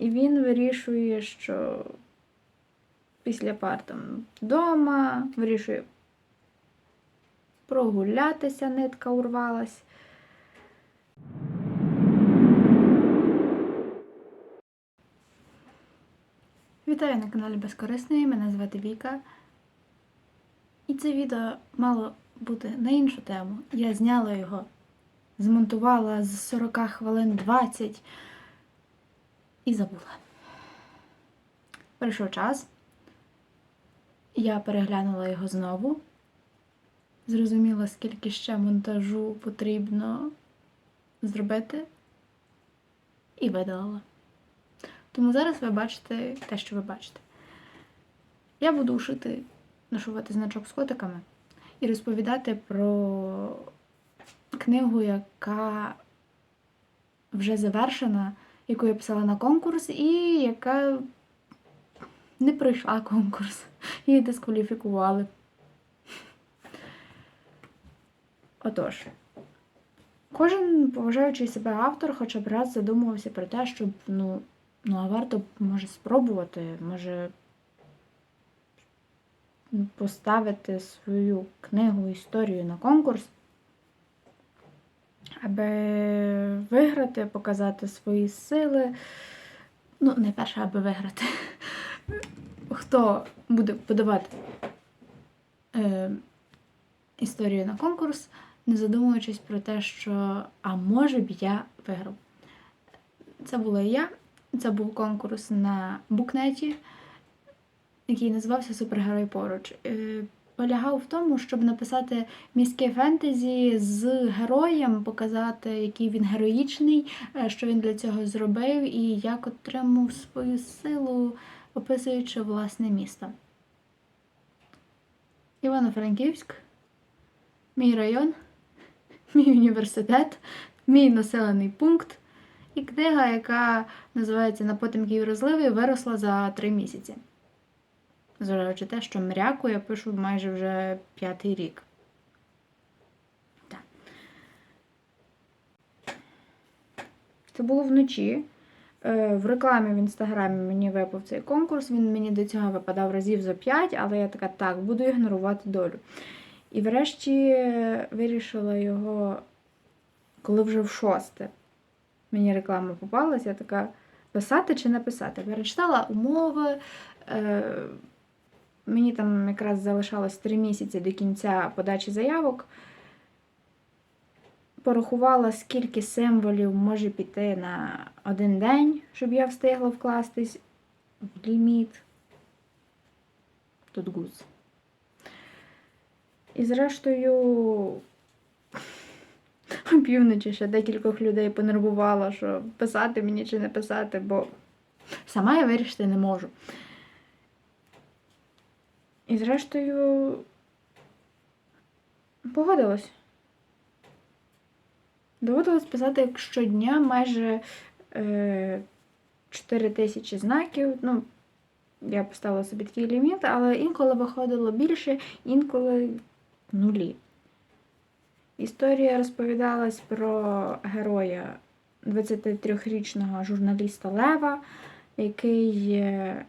І він вирішує, що після пар там вдома, вирішує прогулятися, нитка урвалась. Вітаю на каналі Безкорисної, мене звати Віка. І це відео мало бути на іншу тему. Я зняла його, змонтувала з 40 хвилин 20 і забула. Прийшов час. Я переглянула його знову. Зрозуміла, скільки ще монтажу потрібно зробити, і видалила. Тому зараз ви бачите те, що ви бачите. Я буду шити, нашувати значок з котиками і розповідати про книгу, яка вже завершена, яку я писала на конкурс, і яка не пройшла конкурс. Її дискваліфікували. Отож, кожен поважаючий себе автор хоча б раз задумувався про те, щоб, ну, ну а варто, може, спробувати, може поставити свою книгу, історію на конкурс, аби виграти, показати свої сили. Ну, не перше, аби виграти. Хто буде подавати е, історію на конкурс, не задумуючись про те, що а може б я виграв. Це була я. Це був конкурс на букнеті, який називався Супергерой поруч. Полягав в тому, щоб написати міське фентезі з героєм, показати, який він героїчний, е, що він для цього зробив і як отримав свою силу, описуючи власне місто. Івано-Франківськ, мій район, мій університет, мій населений пункт. І книга, яка називається На потемків розливи, виросла за три місяці. Зважаючи те, що мряку я пишу майже вже п'ятий рік. Так. Це було вночі. Е, В рекламі в інстаграмі мені випав цей конкурс. Він мені до цього випадав разів за п'ять, але я така, так, буду ігнорувати долю. І врешті вирішила його, коли вже в шосте мені реклама попалася, я така писати чи не писати. Перечитала умови. Е, мені там якраз залишалось три місяці до кінця подачі заявок. Порахувала, скільки символів може піти на один день, щоб я встигла вкластись в ліміт. Тут гуз. І зрештою, півночі ще декількох людей понервувала, що писати мені чи не писати, бо сама я вирішити не можу. І зрештою погодилась. Доводилось писати як щодня майже е, 4 тисячі знаків. Ну, я поставила собі такий ліміт, але інколи виходило більше, інколи нулі. Історія розповідалась про героя 23-річного журналіста Лева, який е,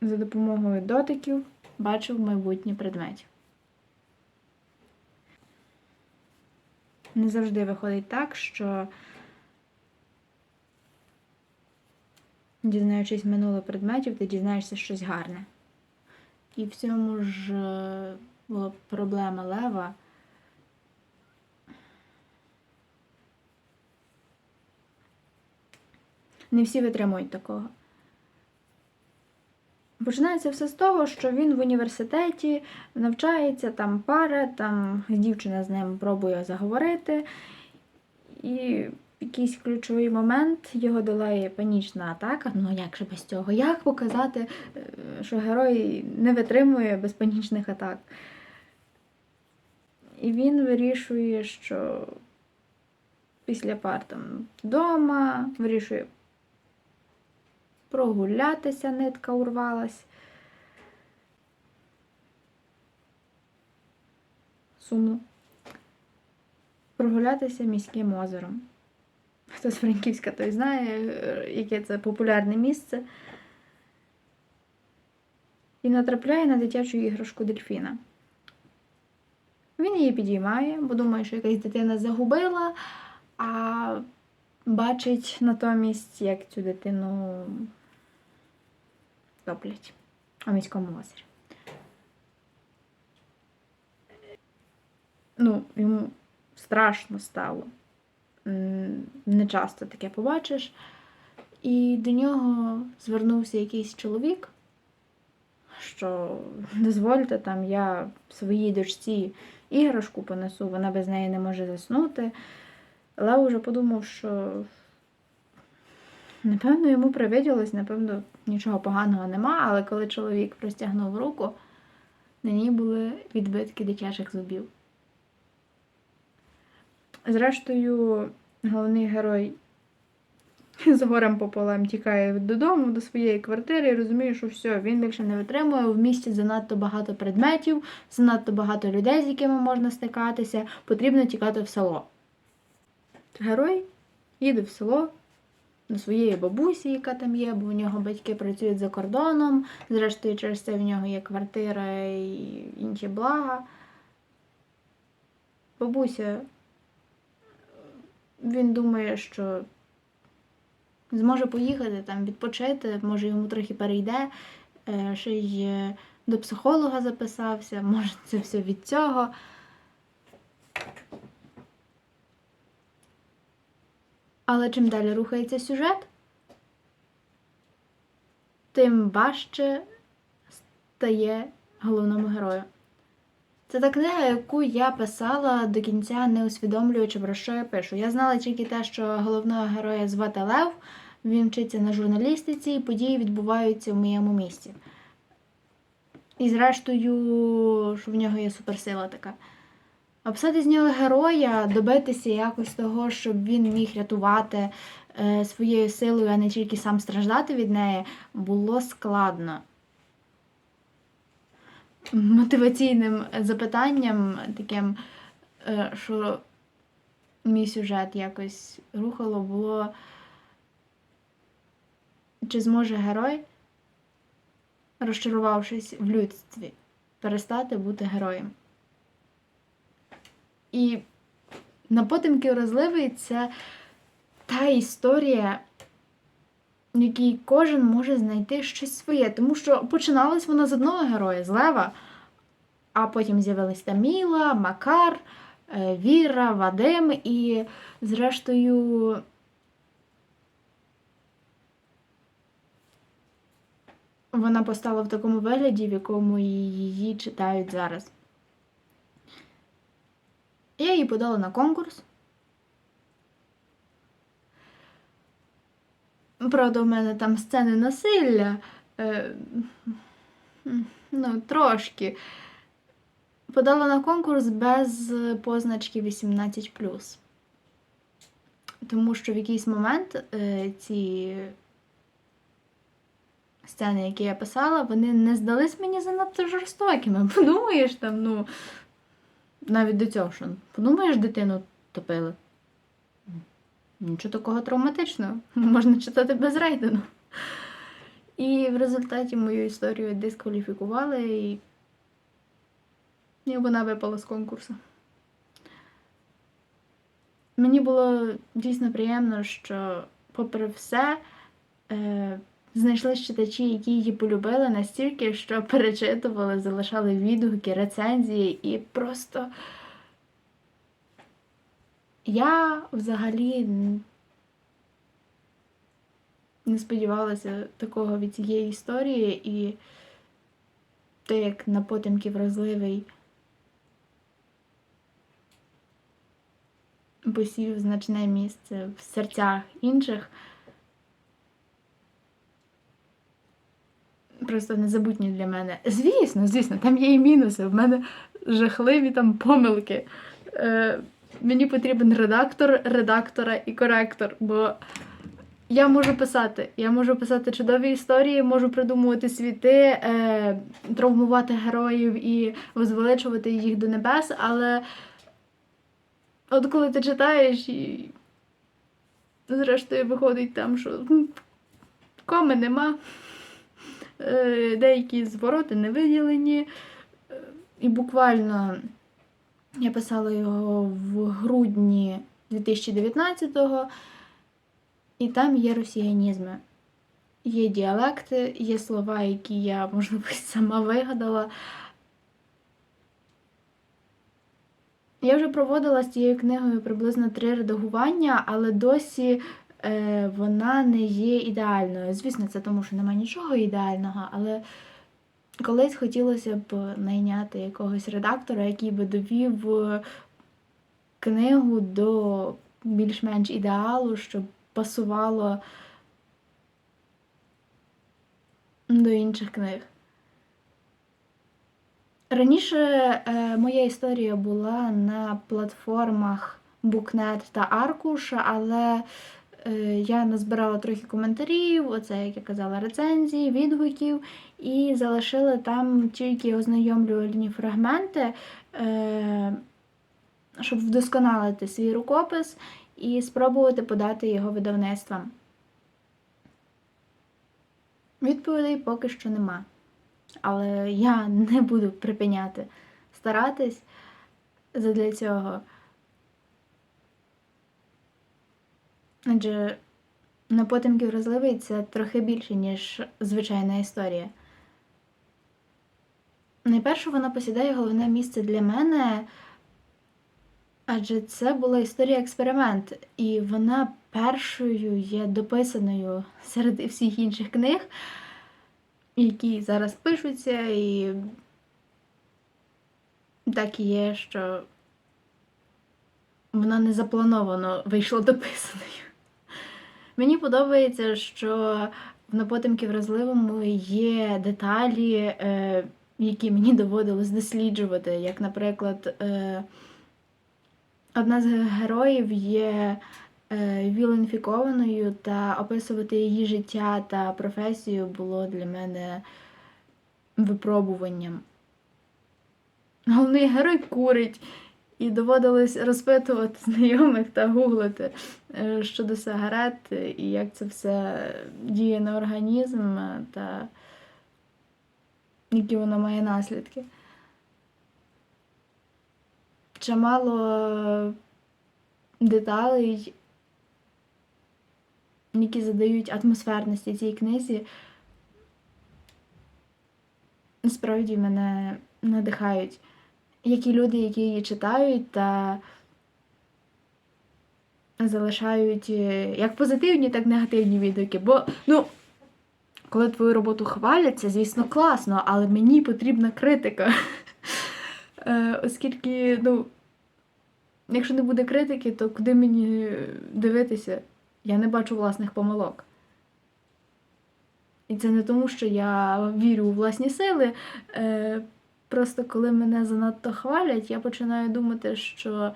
за допомогою дотиків бачив майбутні предметів. Не завжди виходить так, що, дізнаючись минуле предметів, ти дізнаєшся щось гарне. І в цьому ж е, була проблема Лева. Не всі витримують такого. Починається все з того, що він в університеті навчається, там пара, там дівчина з ним пробує заговорити. І в якийсь ключовий момент його долає панічна атака. Ну як же без цього? Як показати, е, що герой не витримує без панічних атак? І він вирішує, що після пар там вдома, вирішує прогулятися, нитка урвалась. Сумно. Прогулятися міським озером. хто з Франківська, той знає, яке це популярне місце. І натрапляє на дитячу іграшку дельфіна. Він її підіймає, бо думає, що якась дитина загубила, а бачить натомість, як цю дитину топлять у міському озері. Ну, йому страшно стало. Не часто таке побачиш. І до нього звернувся якийсь чоловік, що дозвольте там я своїй дочці іграшку понесу, вона без неї не може заснути. Але вже подумав, що напевно йому привиділось, напевно, нічого поганого нема, але коли чоловік простягнув руку, на ній були відбитки дитячих зубів. Зрештою, головний герой з горем пополам тікає додому до своєї квартири і розуміє, що все, він більше не витримує. В місті занадто багато предметів, занадто багато людей, з якими можна стикатися. Потрібно тікати в село. Герой їде в село до своєї бабусі, яка там є, бо у нього батьки працюють за кордоном. Зрештою, через це в нього є квартира і інші блага. Бабуся, він думає, що зможе поїхати там відпочити, може йому трохи перейде, е, ще й е, до психолога записався, може це все від цього. Але чим далі рухається сюжет, тим важче стає головному герою. Це та книга, яку я писала до кінця, не усвідомлюючи, про що я пишу. Я знала тільки те, що головного героя звати Лев, він вчиться на журналістиці, і події відбуваються в моєму місті. І зрештою, що в нього є суперсила така. Описати з нього героя, добитися якось того, щоб він міг рятувати е, своєю силою, а не тільки сам страждати від неї, було складно. Мотиваційним запитанням, таким, е, що мій сюжет якось рухало, було, чи зможе герой, розчарувавшись в людстві, перестати бути героєм. І на потемки вразливий це та історія, в якій кожен може знайти щось своє. Тому що починалась вона з одного героя, з Лева, а потім з'явились Таміла, Макар, е, Віра, Вадим і, зрештою, вона постала в такому вигляді, в якому її читають зараз. Я її подала на конкурс. Правда, в мене там сцени насилля. Е, ну, трошки. Подала на конкурс без позначки 18. Тому що в якийсь момент е, ці сцени, які я писала, вони не здались мені занадто жорстокими. Подумаєш там, ну навіть до цього, що подумаєш, дитину топили. Нічого такого травматичного. Можна читати без рейтингу. І в результаті мою історію дискваліфікували, і, і вона випала з конкурсу. Мені було дійсно приємно, що, попри все, е, знайшли читачі, які її полюбили настільки, що перечитували, залишали відгуки, рецензії, і просто я взагалі не сподівалася такого від цієї історії, і те, як на потемки вразливий посів значне місце в серцях інших. Просто незабутні для мене. Звісно, звісно, там є і мінуси. В мене жахливі там помилки. Е, Мені потрібен редактор, редактора і коректор, бо я можу писати. Я можу писати чудові історії, можу придумувати світи, е, травмувати героїв і возвеличувати їх до небес, але от коли ти читаєш і Зрештою, виходить там, що коми нема, деякі звороти не виділені. Е, І буквально я писала його в грудні 2019-го, і там є росіянізми. Є діалекти, є слова, які я, можливо, сама вигадала. Я вже проводила з цією книгою приблизно три редагування, але досі е, вона не є ідеальною. Звісно, це тому, що немає нічого ідеального, але колись хотілося б найняти якогось редактора, який би довів е, книгу до більш-менш ідеалу, щоб пасувало до інших книг. Раніше е, моя історія була на платформах Booknet та Аркуш, але е, я назбирала трохи коментарів, оце, як я казала, рецензії, відгуків, і залишила там тільки ознайомлювальні фрагменти, е, щоб вдосконалити свій рукопис і спробувати подати його видавництвам. Відповідей поки що нема. Але я не буду припиняти старатись задля цього. Адже на потемки вразливий це трохи більше, ніж звичайна історія. Найперше вона посідає головне місце для мене, адже це була історія експеримент, і вона першою є дописаною серед всіх інших книг які зараз пишуться, і так і є, що вона не заплановано вийшла дописаною. Мені подобається, що в напотемки вразливому є деталі, е, які мені доводилось досліджувати. Як, наприклад, е, одна з героїв є Е, віл-інфікованою та описувати її життя та професію було для мене випробуванням. Головний герой курить, і доводилось розпитувати знайомих та гуглити е, щодо сигарет і як це все діє на організм та які воно має наслідки. Чимало деталей які задають атмосферності цій книзі, насправді мене надихають. Які люди, які її читають та залишають е, як позитивні, так і негативні відгуки. Бо, ну, коли твою роботу хвалять, це, звісно, класно, але мені потрібна критика. Е, оскільки, ну, якщо не буде критики, то куди мені дивитися? Я не бачу власних помилок. І це не тому, що я вірю у власні сили. Просто коли мене занадто хвалять, я починаю думати, що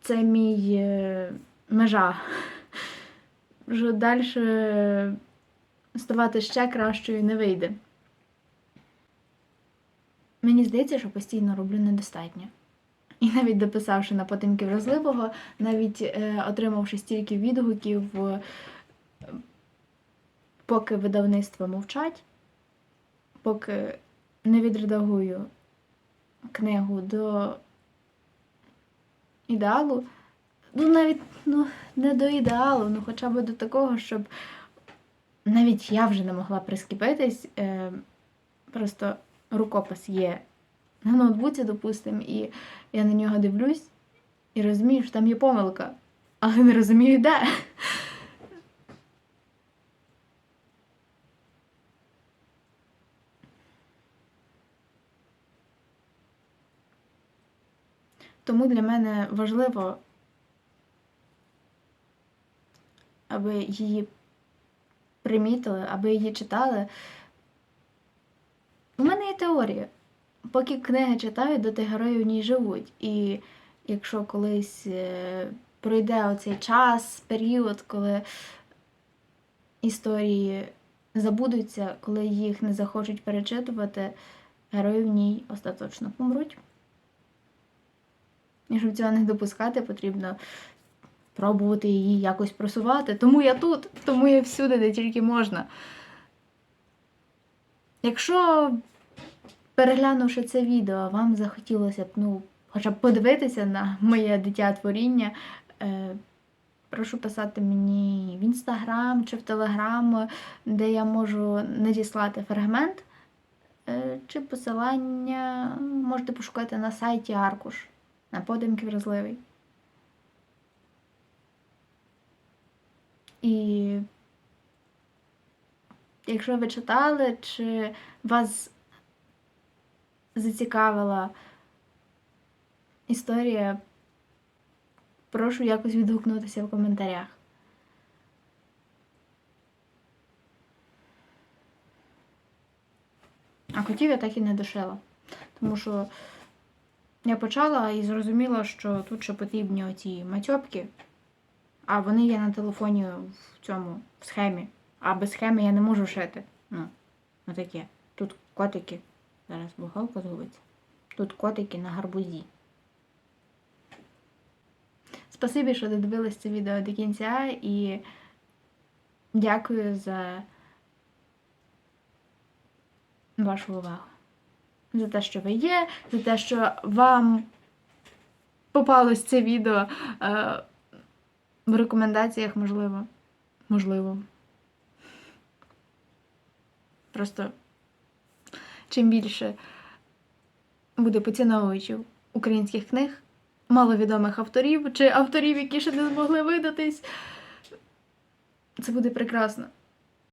це мій е, межа. Що далі ставати ще кращою не вийде. Мені здається, що постійно роблю недостатньо. І навіть дописавши на потемки вразливого, навіть е, отримавши стільки відгуків, поки видавництва мовчать, поки не відредагую книгу до ідеалу, ну навіть ну, не до ідеалу, ну хоча б до такого, щоб навіть я вже не могла прискіпитись, е, просто рукопис є на ноутбуці, допустимо, і я на нього дивлюсь і розумію, що там є помилка, але не розумію, де. Тому для мене важливо, аби її примітили, аби її читали. У мене є теорія поки книги читають, доти герої в ній живуть. І якщо колись е, пройде оцей час, період, коли історії забудуться, коли їх не захочуть перечитувати, герої в ній остаточно помруть. І щоб цього не допускати, потрібно пробувати її якось просувати. Тому я тут, тому я всюди, де тільки можна. Якщо, переглянувши це відео, вам захотілося б, ну, хоча б подивитися на моє дитя творіння, е, прошу писати мені в інстаграм чи в телеграм, де я можу надіслати фрагмент. Е, Чи посилання можете пошукати на сайті Аркуш на подимки вразливий. І якщо ви читали, чи вас зацікавила історія, прошу якось відгукнутися в коментарях. А котів я так і не дошила. Тому що я почала і зрозуміла, що тут ще потрібні оці матьопки, а вони є на телефоні в цьому в схемі. А без схеми я не можу шити. Ну, отаке. Тут котики. Зараз бухалка згубиться. Тут котики на гарбузі. Спасибі, що додивились це відео до кінця і дякую за вашу увагу. За те, що ви є, за те, що вам попалось це відео е, в рекомендаціях, можливо. Можливо. Просто чим більше буде поціновувачів українських книг, маловідомих авторів чи авторів, які ще не змогли видатись, це буде прекрасно.